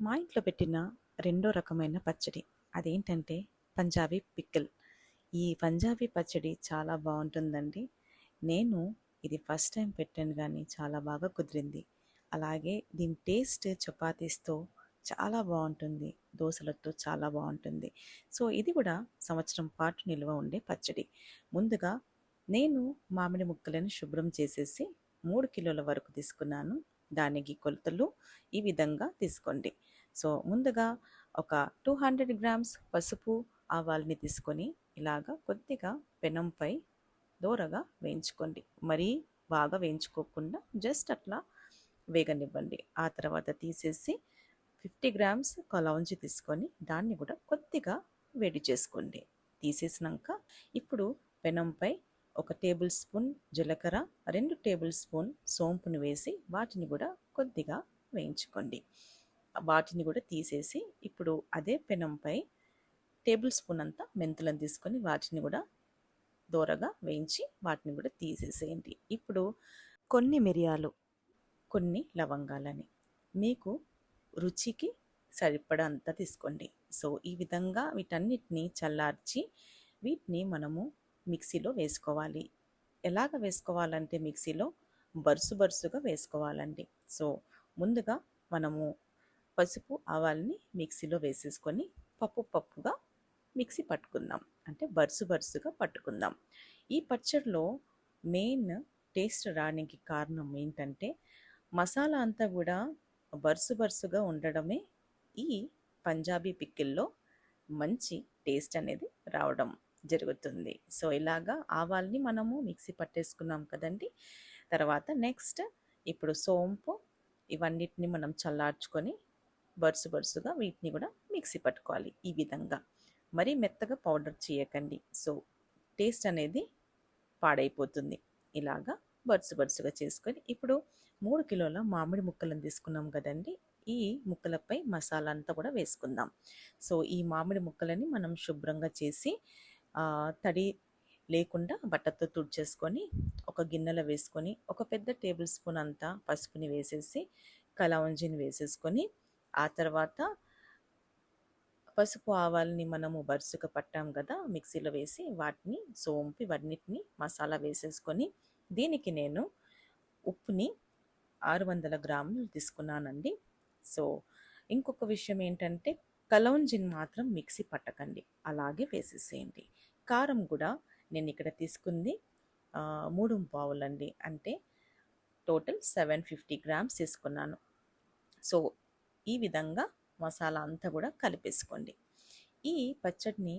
మా ఇంట్లో పెట్టిన రెండో రకమైన పచ్చడి అదేంటంటే పంజాబీ పిక్కల్. ఈ పంజాబీ పచ్చడి చాలా బాగుంటుందండి. నేను ఇది ఫస్ట్ టైం పెట్టాను కానీ చాలా బాగా కుదిరింది. అలాగే దీని టేస్ట్ చపాతీస్తో చాలా బాగుంటుంది. దోశలతో చాలా బాగుంటుంది. సో ఇది కూడా సంవత్సరం పాటు నిల్వ ఉండే పచ్చడి. ముందుగా నేను మామిడి ముక్కలను శుభ్రం చేసేసి మూడు కిలోల వరకు తీసుకున్నాను. దానికి కొలతలు ఈ విధంగా తీసుకోండి. సో ముందుగా ఒక టూ హండ్రెడ్ గ్రామ్స్ పసుపు ఆవాల్ని తీసుకొని ఇలాగా కొద్దిగా పెనంపై దూరగా వేయించుకోండి. మరీ బాగా వేయించుకోకుండా జస్ట్ అట్లా వేగనివ్వండి. ఆ తర్వాత తీసేసి ఫిఫ్టీ గ్రామ్స్ కలవంచి తీసుకొని దాన్ని కూడా కొద్దిగా వేడి చేసుకోండి. తీసేసినాక ఇప్పుడు పెనంపై ఒక టేబుల్ స్పూన్ జీలకర్ర రెండు టేబుల్ స్పూన్ సోంపును వేసి వాటిని కూడా కొద్దిగా వేయించుకోండి. వాటిని కూడా తీసేసి ఇప్పుడు అదే పెనంపై టేబుల్ స్పూన్ అంతా మెంతులను తీసుకొని వాటిని కూడా దూరగా వేయించి వాటిని కూడా తీసేసేయండి. ఇప్పుడు కొన్ని మిరియాలు కొన్ని లవంగాలని మీకు రుచికి సరిపడంత తీసుకోండి. సో ఈ విధంగా వీటన్నిటిని చల్లార్చి వీటిని మనము మిక్సీలో వేసుకోవాలి. ఎలాగ వేసుకోవాలంటే మిక్సీలో బరుసు బరుసుగా వేసుకోవాలండి. సో ముందుగా మనము పసుపు ఆవాల్ని మిక్సీలో వేసేసుకొని పప్పు పప్పుగా మిక్సీ పట్టుకుందాం. అంటే బరుసు బరుసుగా పట్టుకుందాం. ఈ పచ్చడిలో మెయిన్ టేస్ట్ రావడానికి కారణం ఏంటంటే మసాలా అంతా కూడా బరుసు బరుసుగా ఉండడమే ఈ పంజాబీ పిక్కిల్లో మంచి టేస్ట్ అనేది రావడం. జరుగుతుంది. సో ఇలాగా ఆవాల్ని మనము మిక్సీ పట్టేసుకున్నాం కదండి. తర్వాత నెక్స్ట్ ఇప్పుడు సోంపు ఇవన్నిటిని మనం చల్లార్చుకొని బరుసు బరుసుగా వీటిని కూడా మిక్సీ పట్టుకోవాలి ఈ విధంగా. మరీ మెత్తగా పౌడర్ చేయకండి. సో టేస్ట్ అనేది పాడైపోతుంది. ఇలాగా బరుసు బరుసుగా చేసుకొని ఇప్పుడు మూడు కిలోల మామిడి ముక్కలను తీసుకున్నాం కదండి. ఈ ముక్కలపై మసాలా అంతా కూడా వేసుకుందాం. సో ఈ మామిడి ముక్కలని మనం శుభ్రంగా చేసి తడి లేకుండా బట్టతో తుడిచేసుకొని ఒక గిన్నెలో వేసుకొని ఒక పెద్ద టేబుల్ స్పూన్ అంతా పసుపుని వేసేసి కలవంజిని వేసేసుకొని ఆ తర్వాత పసుపు ఆవాలని మనము బరుసుగా పట్టాం కదా మిక్సీలో వేసి వాటిని సోంపి వాటిని మసాలా వేసేసుకొని దీనికి నేను ఉప్పుని ఆరు వందల గ్రాములు తీసుకున్నానండి. సో ఇంకొక విషయం ఏంటంటే కలౌంజిన్ మాత్రం మిక్సీ పట్టకండి. అలాగే వేసేసేయండి. కారం కూడా నేను ఇక్కడ తీసుకుంది మూడు పావులండి. అంటే టోటల్ సెవెన్ ఫిఫ్టీ గ్రామ్స్ తీసుకున్నాను. సో ఈ విధంగా మసాలా అంతా కూడా కలిపేసుకోండి. ఈ పచ్చడిని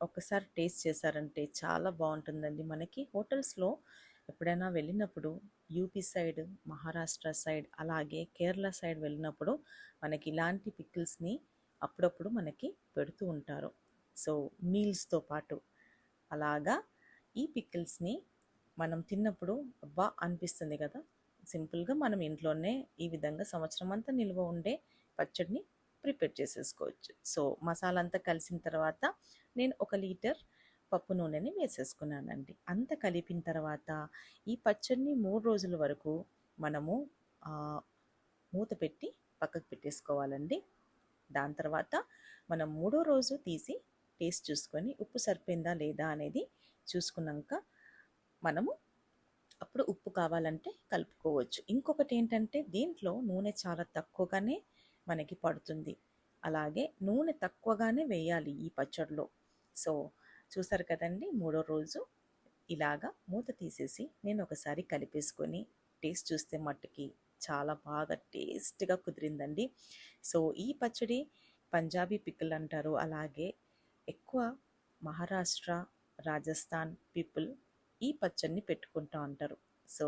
ఒకసారి టేస్ట్ చేశారంటే చాలా బాగుంటుందండి మనకి. హోటల్స్లో ఎప్పుడైనా వెళ్ళినప్పుడు యూపీ సైడ్ మహారాష్ట్ర సైడ్ అలాగే కేరళ సైడ్ వెళ్ళినప్పుడు మనకి ఇలాంటి పికిల్స్ని అప్పుడప్పుడు మనకి పెడుతూ ఉంటారు. సో మీల్స్తో పాటు అలాగా ఈ పిక్కిల్స్ని మనం తిన్నప్పుడు అబ్బా! అనిపిస్తుంది కదా! సింపుల్గా మనం ఇంట్లోనే ఈ విధంగా సంవత్సరం అంతా నిల్వ ఉండే పచ్చడిని ప్రిపేర్ చేసేసుకోవచ్చు. సో మసాలా అంతా కలిసిన తర్వాత నేను ఒక లీటర్ పప్పు నూనెని వేసేసుకున్నానండి. అంత కలిపిన తర్వాత ఈ పచ్చడిని మూడు రోజుల వరకు మనము మూత పెట్టి పక్కకు పెట్టేసుకోవాలండి. దాని తర్వాత మనం మూడో రోజు తీసి టేస్ట్ చూసుకొని ఉప్పు సరిపోయిందా లేదా అనేది చూసుకున్నాక మనము అప్పుడు ఉప్పు కావాలంటే కలుపుకోవచ్చు. ఇంకొకటి ఏంటంటే దీంట్లో నూనె చాలా తక్కువగానే మనకి పడుతుంది. అలాగే నూనె తక్కువగానే వేయాలి ఈ పచ్చడిలో. సో చూసారు కదండి మూడో రోజు ఇలాగా మూత తీసేసి నేను ఒకసారి కలిపేసుకొని టేస్ట్ చూస్తే మట్టుకి చాలా బాగా టేస్ట్గా కుదిరిందండి. సో ఈ పచ్చడి పంజాబీ పిక్కులు అంటారు. అలాగే ఎక్కువ మహారాష్ట్ర రాజస్థాన్ పీపుల్ ఈ పచ్చడిని పెట్టుకుంటూ ఉంటారు. సో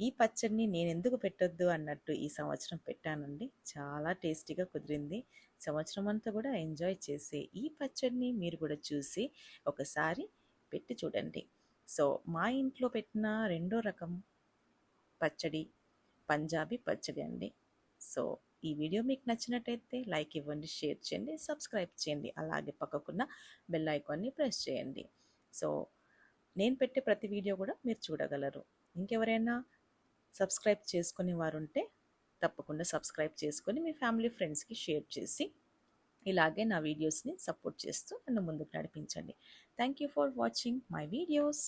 ఈ పచ్చడిని నేను ఎందుకు పెట్టొద్దు అన్నట్టు ఈ సంవత్సరం పెట్టానండి. చాలా టేస్టీగా కుదిరింది. సంవత్సరం అంతా కూడా ఎంజాయ్ చేసే ఈ పచ్చడిని మీరు కూడా చూసి ఒకసారి పెట్టి చూడండి. సో మా ఇంట్లో పెట్టిన రెండో రకం పచ్చడి పంజాబీ పచ్చడి అండి. సో ఈ వీడియో మీకు నచ్చినట్టయితే లైక్ ఇవ్వండి షేర్ చేయండి సబ్స్క్రైబ్ చేయండి అలాగే పక్కకున్న బెల్ ఐకాన్ని ప్రెస్ చేయండి. సో నేను పెట్టే ప్రతి వీడియో కూడా మీరు చూడగలరు. ఇంకెవరైనా సబ్స్క్రైబ్ చేసుకునే వారు ఉంటే తప్పకుండా సబ్స్క్రైబ్ చేసుకొని మీ ఫ్యామిలీ ఫ్రెండ్స్కి షేర్ చేసి ఇలాగే నా వీడియోస్ని సపోర్ట్ చేస్తూ నన్ను ముందుకు నడిపించండి. Thank you for watching my videos.